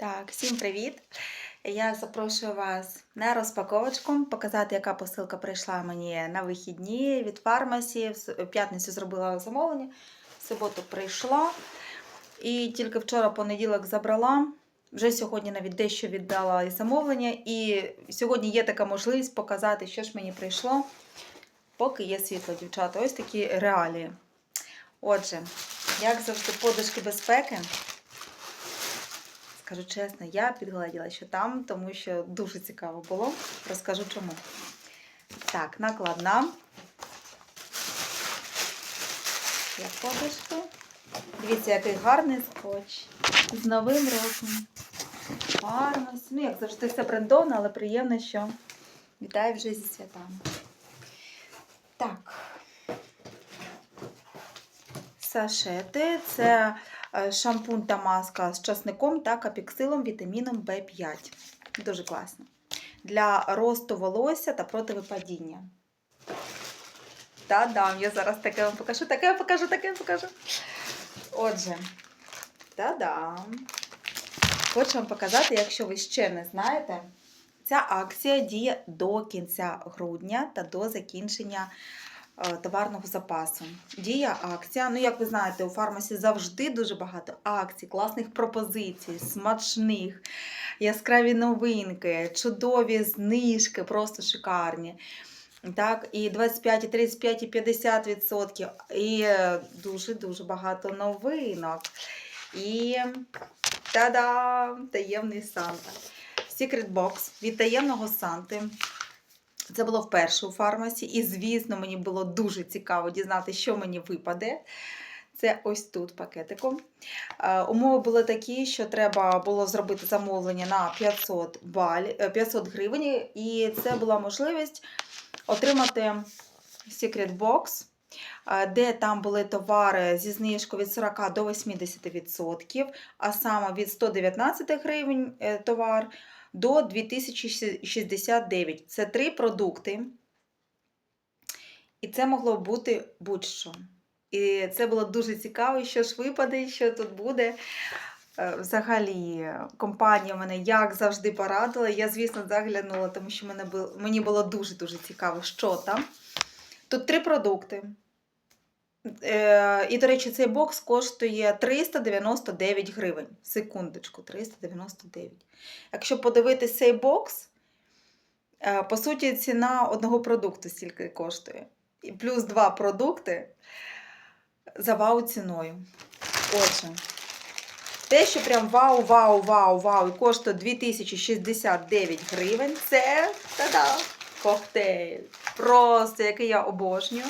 Так, всім привіт! Я запрошую вас на розпаковочку, показати, яка посилка прийшла мені на вихідні від фармасі. В п'ятницю зробила замовлення, в суботу прийшла. І тільки вчора понеділок забрала. Вже сьогодні навіть дещо віддала і замовлення. І сьогодні є така можливість показати, що ж мені прийшло, поки є світло, дівчата. Ось такі реалії. Отже, як завжди, подушки безпеки. Скажу чесно, я підгледіла, що там, тому що дуже цікаво було. Розкажу чому. Так, накладна. Я подушку. Дивіться, який гарний скотч. З новим роком. Фармас. Ну, як завжди, все брендовано, але приємно, що вітаю вже зі святами. Так. Сашети це шампунь та маска з часником та капіксилом вітаміном В5. Дуже класно. Для росту волосся та проти випадіння. Та-дам, я зараз таке вам покажу, таке вам покажу, таке вам покажу. Отже, та-дам. Хочу вам показати, якщо ви ще не знаєте, ця акція діє до кінця грудня та до закінчення е, товарного запасу. Діє акція. Ну, як ви знаєте, у фармасі завжди дуже багато акцій, класних пропозицій, смачних, яскраві новинки, чудові знижки, просто шикарні. Так, і 25, і 35, і 50 відсотків, і е, дуже-дуже багато новинок. І та-дам! Таємний Санта. Secret Box від таємного Санти. Це було вперше у фармасі, і, звісно, мені було дуже цікаво дізнати, що мені випаде. Це ось тут пакетиком. Е, Умови були такі, що треба було зробити замовлення на 500, баль, е, 500 гривень, і це була можливість отримати Secret Box, е, де там були товари зі знижкою від 40 до 80%, а саме від 119 гривень е, товар до 2069. Це три продукти. І це могло бути будь-що. І це було дуже цікаво, що ж випаде, що тут буде. Е, Взагалі, компанія мене як завжди порадила. Я, звісно, заглянула, тому що мені було дуже-дуже цікаво, що там. Тут три продукти. Е, І, до речі, цей бокс коштує 399 гривень. Секундочку, 399. Якщо подивитись цей бокс, е, по суті, ціна одного продукту стільки коштує. І плюс два продукти за вау ціною. Отже, те, що прям вау, вау, вау, вау, і коштує 2069 гривень, це та-да, коктейль. Просто який я обожнюю.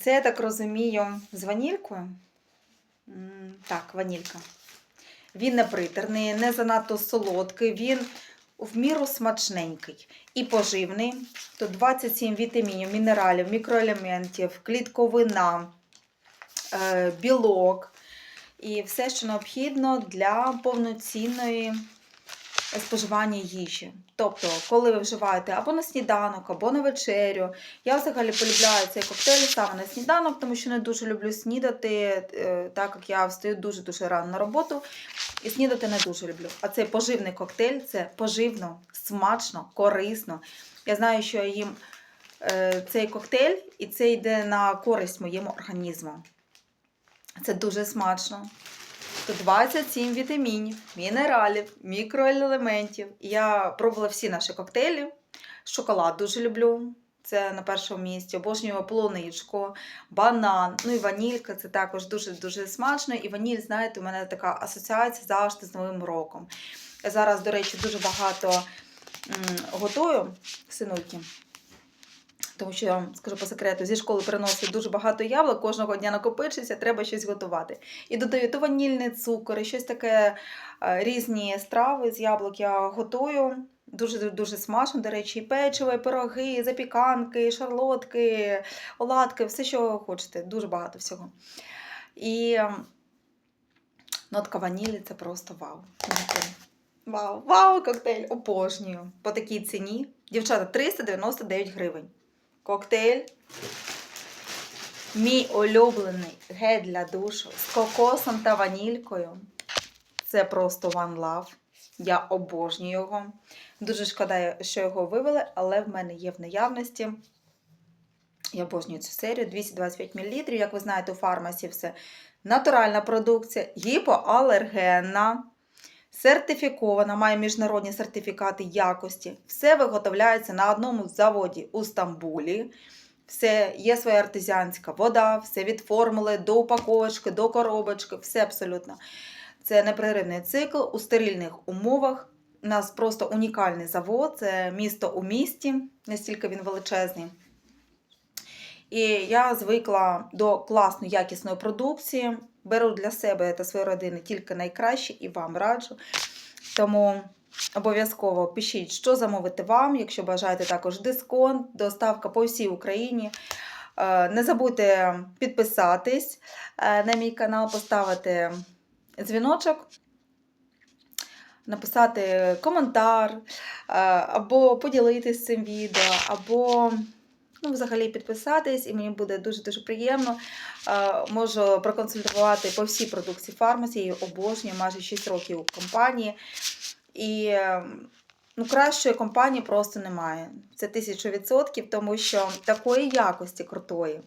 Це, я так розумію, з ванількою. Так, ванілька. Він не притерний, не занадто солодкий, він в міру смачненький і поживний. Тут 27 вітамінів, мінералів, мікроелементів, клітковина, е, білок і все, що необхідно для повноцінної споживання їжі. Тобто, коли ви вживаєте або на сніданок, або на вечерю. Я взагалі полюбляю цей коктейль саме на сніданок, тому що не дуже люблю снідати, е, так як я встаю дуже-дуже рано на роботу. І снідати не дуже люблю. А цей поживний коктейль це поживно, смачно, корисно. Я знаю, що я їм е, цей коктейль, і це йде на користь моєму організму. Це дуже смачно. Тут 27 вітамінів, мінералів, мікроелементів. Я пробувала всі наші коктейлі. Шоколад дуже люблю. Це на першому місці. Обожнюю полуничку, банан, ну і ванілька це також дуже-дуже смачно. І ваніль, знаєте, у мене така асоціація завжди з Новим роком. Зараз, до речі, дуже багато м, готую синульки. Тому що я вам скажу по секрету, зі школи приносять дуже багато яблук, кожного дня накопичиться, треба щось готувати. І додаю то ванільний цукор, і щось таке е, різні страви з яблук я готую. Дуже дуже смачно, до речі, і печиво, і пироги, і запіканки, і шарлотки, оладки, все, що хочете, дуже багато всього. І ем, нотка ванілі це просто вау. Вау, вау, коктейль! Обожнюю. По такій ціні. Дівчата, 399 гривень. Коктейль. Мій улюблений гель для душу з кокосом та ванількою. це просто One Love. Я обожнюю його. Дуже шкода, що його вивели, але в мене є в наявності. Я обожнюю цю серію 225 мл. Як ви знаєте, у фармасі все натуральна продукція, гіпоалергенна, сертифікована, має міжнародні сертифікати якості. Все виготовляється на одному заводі у Стамбулі. Все є своя артезіанська вода, все від формули до упаковочки, до коробочки, все абсолютно. Це непреривний цикл у стерильних умовах. У нас просто унікальний завод, це місто у місті, настільки він величезний. І я звикла до класної якісної продукції. Беру для себе та своєї родини тільки найкраще і вам раджу. Тому обов'язково пишіть, що замовити вам, якщо бажаєте також дисконт, доставка по всій Україні. Е, Не забудьте підписатись е, на мій канал, поставити дзвіночок, написати коментар, е, або поділитись цим відео, або ну, взагалі підписатись, і мені буде дуже-дуже приємно. Можу проконсультувати по всій продукції фармасі, я обожнюю майже 6 років у компанії. І е, ну, кращої компанії просто немає. Це тисячу відсотків, тому що такої якості крутої.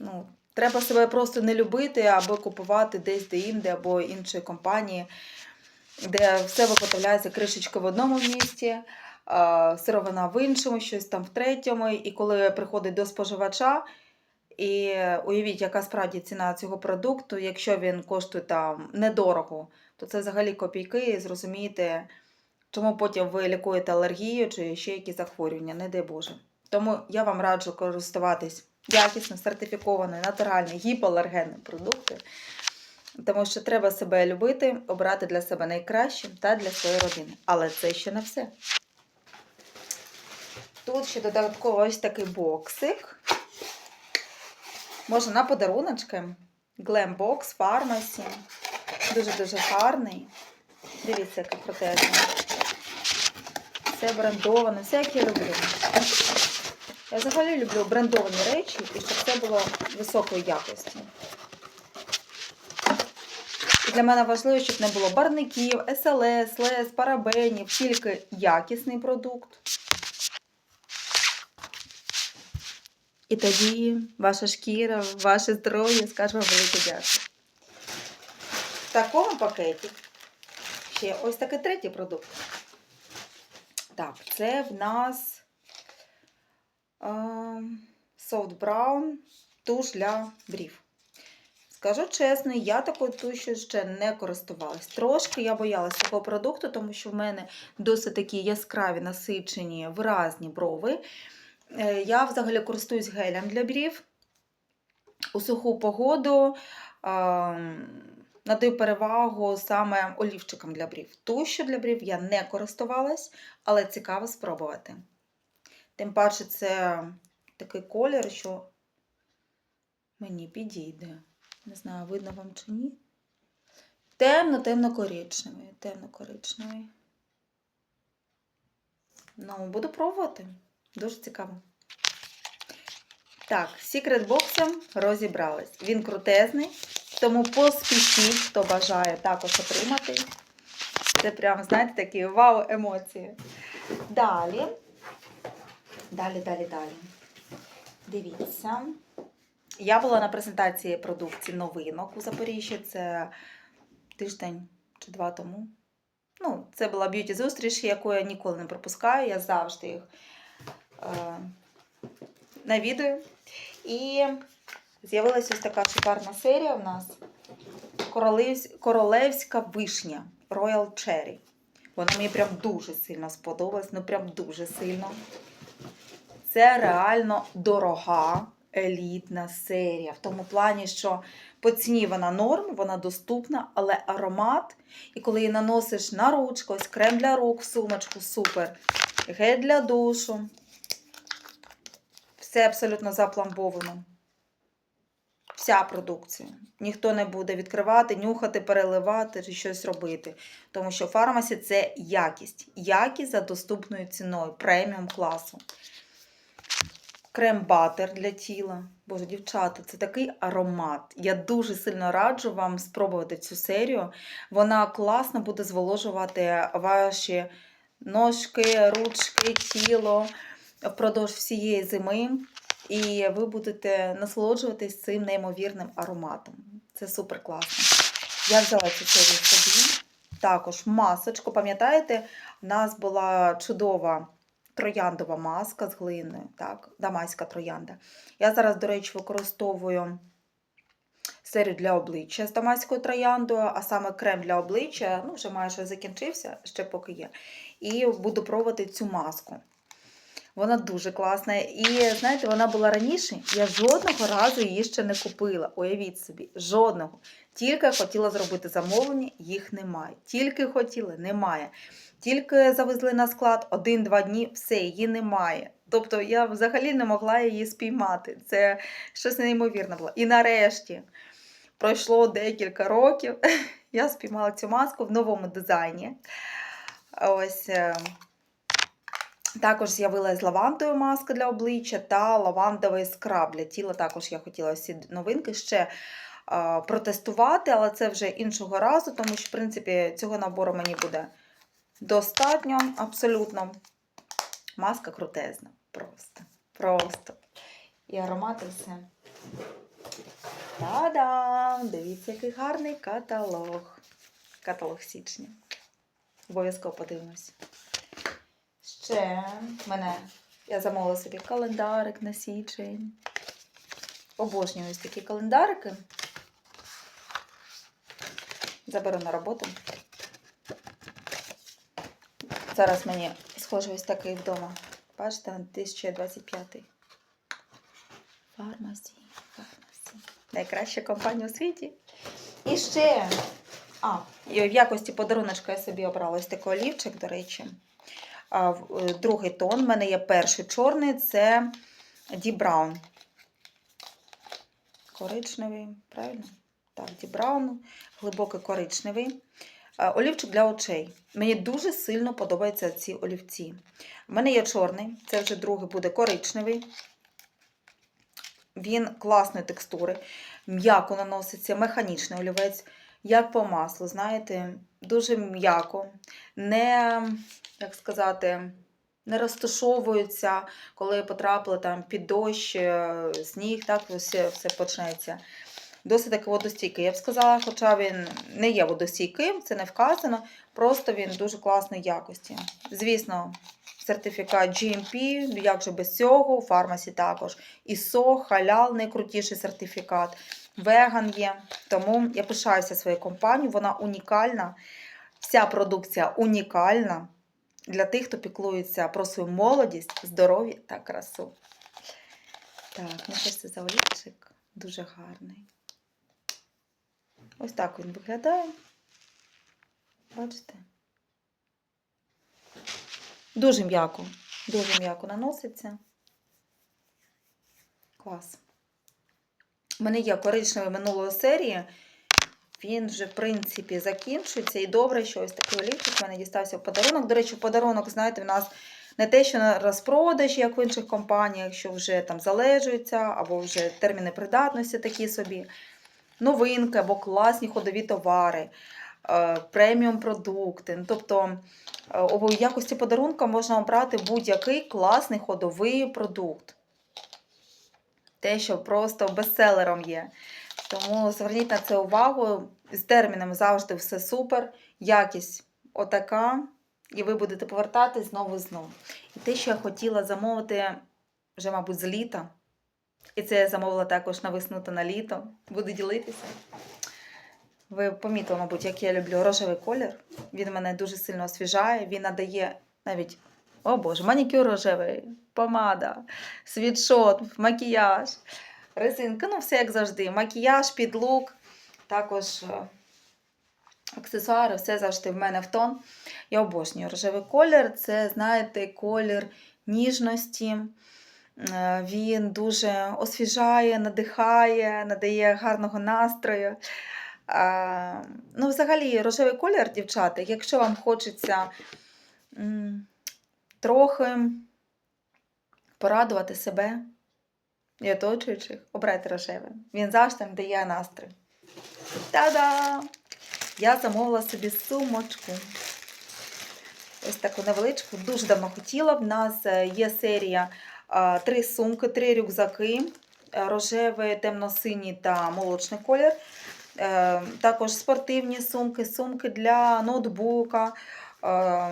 Ну, треба себе просто не любити, або купувати десь де-інде, або іншої компанії, де все виготовляється кришечка в одному місці, сировина в іншому, щось там в третьому. І коли приходить до споживача, і уявіть, яка справді ціна цього продукту, якщо він коштує там недорого, то це взагалі копійки, і зрозумієте, чому потім ви лікуєте алергію чи ще якісь захворювання, не дай Боже. Тому я вам раджу користуватись якісно, сертифікованою, натуральною, гіпоалергенними продукти, тому що треба себе любити, обрати для себе найкраще та для своєї родини. Але це ще не все. Тут ще додатково ось такий боксик. Може на подаруночки. Glam Box Pharmacy. Дуже-дуже гарний. Дивіться, який протезний. Все брендоване, все як я люблю. Я взагалі люблю брендовані речі і щоб це було високої якості. І для мене важливо, щоб не було барників, СЛС, ЛЕС, парабенів, тільки якісний продукт. І тоді ваша шкіра, ваше здоров'я скаже вам велике дякую. В такому пакеті ще ось такий третій продукт. Так, це в нас Soft Brown туш для брів. Скажу чесно, я такою тушю ще не користувалась. Трошки я боялася цього продукту, тому що в мене досить такі яскраві, насичені, виразні брови. Е, Я взагалі користуюсь гелем для брів. У суху погоду надаю перевагу саме олівчикам для брів. Тушу для брів я не користувалась, але цікаво спробувати. Тим паче, це такий колір, що мені підійде. Не знаю, видно вам чи ні. Темно-темно-коричневий. Темно-коричневий. Ну, буду пробувати. Дуже цікаво. Так, секрет-боксом розібрались. Він крутезний, тому поспішіть, хто бажає також отримати. Це прям, знаєте, такі вау-емоції. Далі. Далі, далі, далі. Дивіться. Я була на презентації продукції новинок у Запоріжжі. Це тиждень чи два тому. Ну, це була б'юті зустріч, яку я ніколи не пропускаю. Я завжди їх навідую. І з'явилася ось така шикарна серія у нас. Королевська вишня Royal Cherry. Вона мені прям дуже сильно сподобалась, ну прям дуже сильно. Це реально дорога елітна серія. В тому плані, що по ціні вона норм, вона доступна, але аромат. І коли її наносиш на ручку, ось крем для рук, в сумочку, супер. Гель для душу. Все абсолютно запломбовано. Вся продукція. Ніхто не буде відкривати, нюхати, переливати чи щось робити. Тому що фармасі це якість. Якість за доступною ціною, преміум класу. крем-батер для тіла. Боже, дівчата, це такий аромат. Я дуже сильно раджу вам спробувати цю серію. Вона класно буде зволожувати ваші ножки, ручки, тіло впродовж всієї зими. І ви будете насолоджуватись цим неймовірним ароматом. Це супер класно. Я взяла цю серію собі. Також масочку. Пам'ятаєте, у нас була чудова трояндова маска з глиною, так, дамаська троянда. Я зараз, до речі, використовую серію для обличчя з дамаською трояндою, а саме крем для обличчя, ну, вже майже закінчився, ще поки є. І буду пробувати цю маску. Вона дуже класна. І знаєте, вона була раніше, я жодного разу її ще не купила. Уявіть собі, жодного. Тільки хотіла зробити замовлення, їх немає. Тільки хотіли, немає. Тільки завезли на склад один-два дні, все, її немає. Тобто я взагалі не могла її спіймати. Це щось неймовірне було. І нарешті пройшло декілька років. Я спіймала цю маску в новому дизайні. Ось. Е, також з'явилась лавандою маска для обличчя та лавандовий скраб для тіла. Також я хотіла всі новинки ще а, протестувати, але це вже іншого разу, тому що, в принципі, цього набору мені буде достатньо абсолютно. Маска крутезна. Просто. Просто. І аромати все. Та-дам! Дивіться, який гарний каталог. Каталог січня. Обов'язково подивимось. Ще мене я замовила собі календарик на січень. Обожнюю ось такі календарики. Заберу на роботу. Зараз мені схоже ось такий вдома. Бачите, 2025. Фармасі. Фармасі. Найкраща компанія у світі. І ще. А, в якості подаруночка я собі обрала ось такий олівчик, до речі. Е, другий тон. У мене є перший чорний, це Ді Браун. Коричневий, правильно? Так, Ді Браун, глибокий коричневий. Олівчик для очей. Мені дуже сильно подобаються ці олівці. У мене є чорний, це вже другий буде коричневий. Він класної текстури, м'яко наноситься, механічний олівець, як по маслу, знаєте, дуже м'яко, не, як сказати, не розташовується, коли потрапили там під дощ, е, сніг, так все, все почнеться. Досить таки водостійкий. Я б сказала, хоча він не є водостійким, це не вказано, просто він дуже класної якості. Звісно, сертифікат GMP, як же без цього, у фармасі також. ISO, халял, найкрутіший сертифікат. Веган є. Тому я пишаюся своєю компанією, вона унікальна. Вся продукція унікальна для тих, хто піклується про свою молодість, здоров'я та красу. Так, ну що це за олівчик? Дуже гарний. Ось так він виглядає. Бачите? Дуже м'яко. Дуже м'яко наноситься. Клас. У мене є коричневий минулої серії. Він вже, в принципі, закінчується. І добре, що ось такий олівчик в мене дістався в подарунок. До речі, подарунок, знаєте, в нас не те, що на розпродаж, як в інших компаніях, що вже там залежуються, або вже терміни придатності такі собі. Новинки або класні ходові товари, е, преміум продукти. Ну, Тобто е, у якості подарунка можна обрати будь-який класний ходовий продукт. Те, що просто бестселером є. Тому зверніть на це увагу. З терміном завжди все супер. Якість отака. І ви будете повертатись знову і знову. І те, що я хотіла замовити вже, мабуть, з літа. І це я замовила також на весну та на літо. Буду ділитися. Ви помітили, мабуть, як я люблю рожевий колір. Він мене дуже сильно освіжає. Він надає навіть, о Боже, манікюр рожевий, помада, світшот, макіяж, резинка. Ну, все як завжди. Макіяж, підлук, також е, аксесуари, все завжди в мене в тон. Я обожнюю рожевий колір. Це, знаєте, колір ніжності. Е, Він дуже освіжає, надихає, надає гарного настрою. Ну, взагалі, рожевий колір, дівчата, якщо вам хочеться трохи порадувати себе, і оточуючих, обирайте рожеве. Він завжди нам дає настрій. Та-да! Я замовила собі сумочку. Ось таку невеличку. Дуже давно хотіла. В нас е, є серія три сумки, три рюкзаки. е, Рожевий, темно-синій та молочний колір. Е, Також спортивні сумки, сумки для ноутбука, е,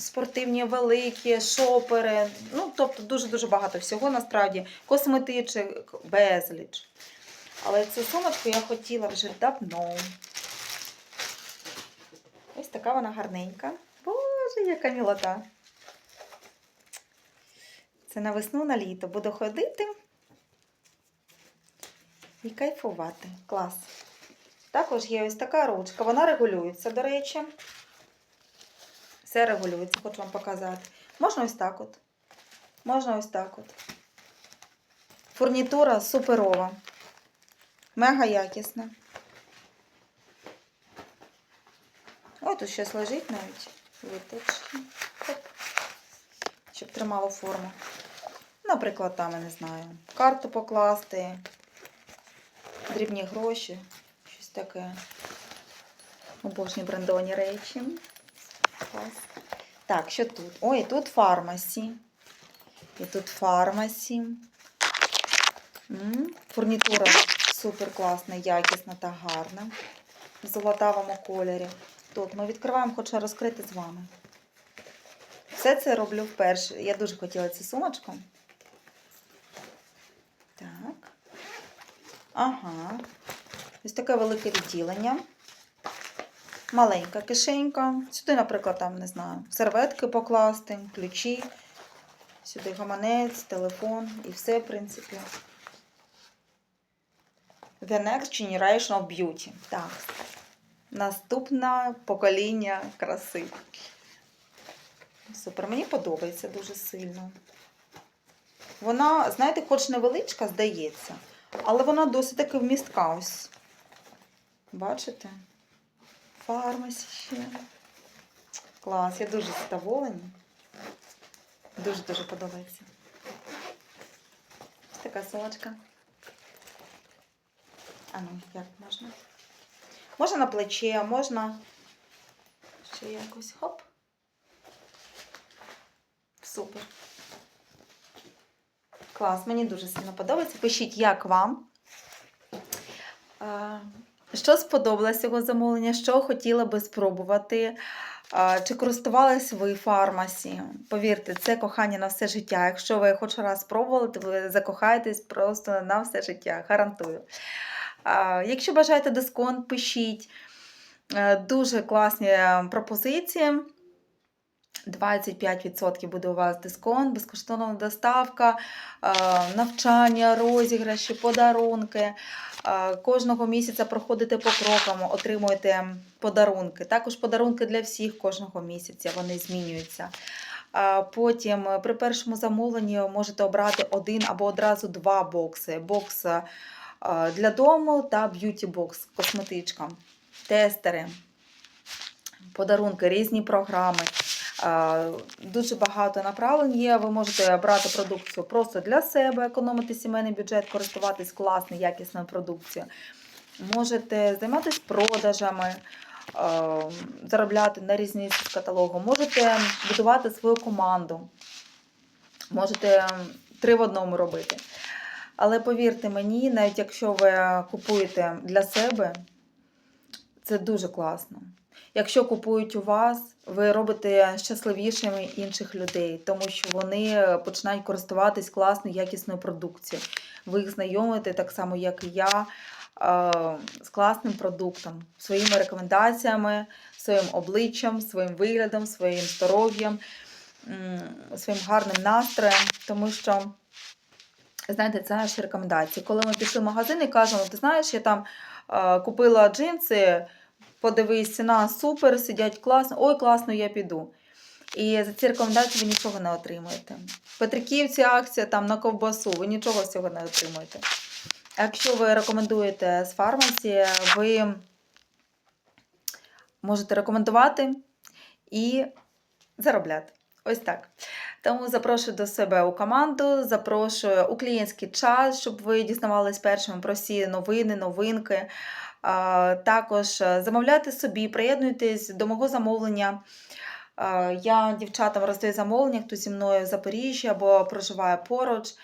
спортивні великі, шопери. Ну, тобто дуже-дуже багато всього насправді. Косметичок, безліч. Але цю сумочку я хотіла вже давно. Ось така вона гарненька. Боже, яка мілота. Це на весну, на літо. Буду ходити і кайфувати. Клас. Також є ось така ручка. Вона регулюється, до речі. Все регулюється, хочу вам показати. Можна ось так от. Можна ось так от. Фурнітура суперова. Мега якісна. Ой, тут щось лежить навіть. Виточки. Щоб тримало форму. Наприклад, там, я не знаю, карту покласти, дрібні гроші, щось таке. Обожні брендовані речі. Клас. Так, що тут? Ой, тут фармасі. І тут фармасі. Фурнітура супер класна, якісна та гарна. В золотавому кольорі. Тут ми відкриваємо, хочу розкрити з вами. Все це роблю вперше. Я дуже хотіла цю сумочку. Так. Ага. Ось таке велике відділення. Маленька кишенька. Сюди, наприклад, там, не знаю, серветки покласти, ключі. Сюди гаманець, телефон і все, в принципі. The next generation of beauty. Так. Наступне покоління краси. Супер, мені подобається дуже сильно. Вона, знаєте, хоч невеличка, здається, але вона досить таки вмістка ось. Бачите? Фармасі ще. Клас, я дуже задоволена. Дуже-дуже подобається. Ось така сумочка. А ну, як можна? Можна на плече, можна ще якось хоп. Супер. Клас, мені дуже сильно подобається. Пишіть, як вам. Що сподобалось його замовлення, що хотіла би спробувати. Чи користувались ви фармасі? Повірте, це кохання на все життя. Якщо ви хоч раз спробували, то ви закохаєтесь просто на все життя, гарантую. Якщо бажаєте дисконт, пишіть. Е, Дуже класні е, пропозиції. 25% буде у вас дисконт, безкоштовна доставка, е, навчання, розіграші, подарунки. Е, Кожного місяця проходите по крокам, отримуєте подарунки. Також подарунки для всіх кожного місяця, вони змінюються. Е, Потім при першому замовленні можете обрати один або одразу два бокси. Бокс для дому та б'юті-бокс, косметичка, тестери, подарунки, різні програми. Е, Дуже багато направлень є. Ви можете брати продукцію просто для себе, економити сімейний бюджет, користуватись класною, якісною продукцією. Можете займатися продажами, е, заробляти на різниці з каталогу. Можете будувати свою команду. Можете три в одному робити. Але повірте мені, навіть якщо ви купуєте для себе, це дуже класно. Якщо купують у вас, ви робите щасливішими інших людей, тому що вони починають користуватись класною, якісною продукцією. Ви їх знайомите так само, як і я, е, з класним продуктом, своїми рекомендаціями, своїм обличчям, своїм виглядом, своїм здоров'ям, своїм гарним настроєм, тому що. Знаєте, це наші рекомендації. Коли ми пішли в магазин і кажемо, ти знаєш, я там е, купила джинси, подивись, ціна супер, сидять класно, ой, класно, я піду. І за ці рекомендації ви нічого не отримуєте. Петриківці акція там на ковбасу, ви нічого з цього не отримуєте. Якщо ви рекомендуєте з фармасі, ви можете рекомендувати і заробляти. Ось так. Тому запрошую до себе у команду, запрошую у клієнтський час, щоб ви дізнавались першими про всі новини, новинки. Також е, замовляйте собі, приєднуйтесь до мого замовлення. Я дівчатам роздаю замовлення, хто зі мною в Запоріжжі або проживає поруч.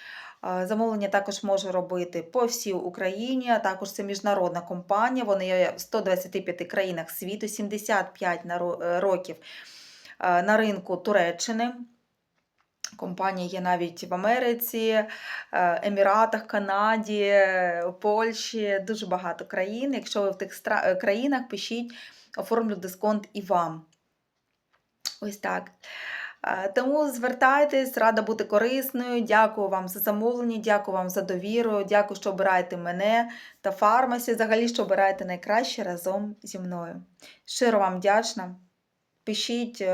Замовлення також можу робити по всій Україні, а також це міжнародна компанія. Вони є в 125 країнах світу, 75 е, років е, на ринку Туреччини. Компанія є навіть в Америці, е, Еміратах, Канаді, е, Польщі, дуже багато країн. Якщо ви в тих е, країнах, пишіть, оформлю дисконт і вам. Ось так. Тому звертайтесь, рада бути корисною. Дякую вам за замовлення, дякую вам за довіру, дякую, що обираєте мене та фармасі, взагалі, що обираєте найкраще разом зі мною. Щиро вам вдячна. Пишіть,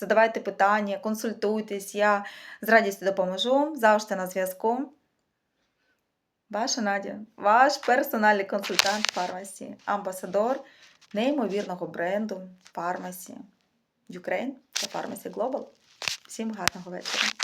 задавайте питання, консультуйтесь. Я з радістю допоможу. Завжди на зв'язку. Ваша Надя, ваш персональний консультант фармасі, амбасадор неймовірного бренду фармасі Ukraine та фармасі Global. Всім гарного вечора!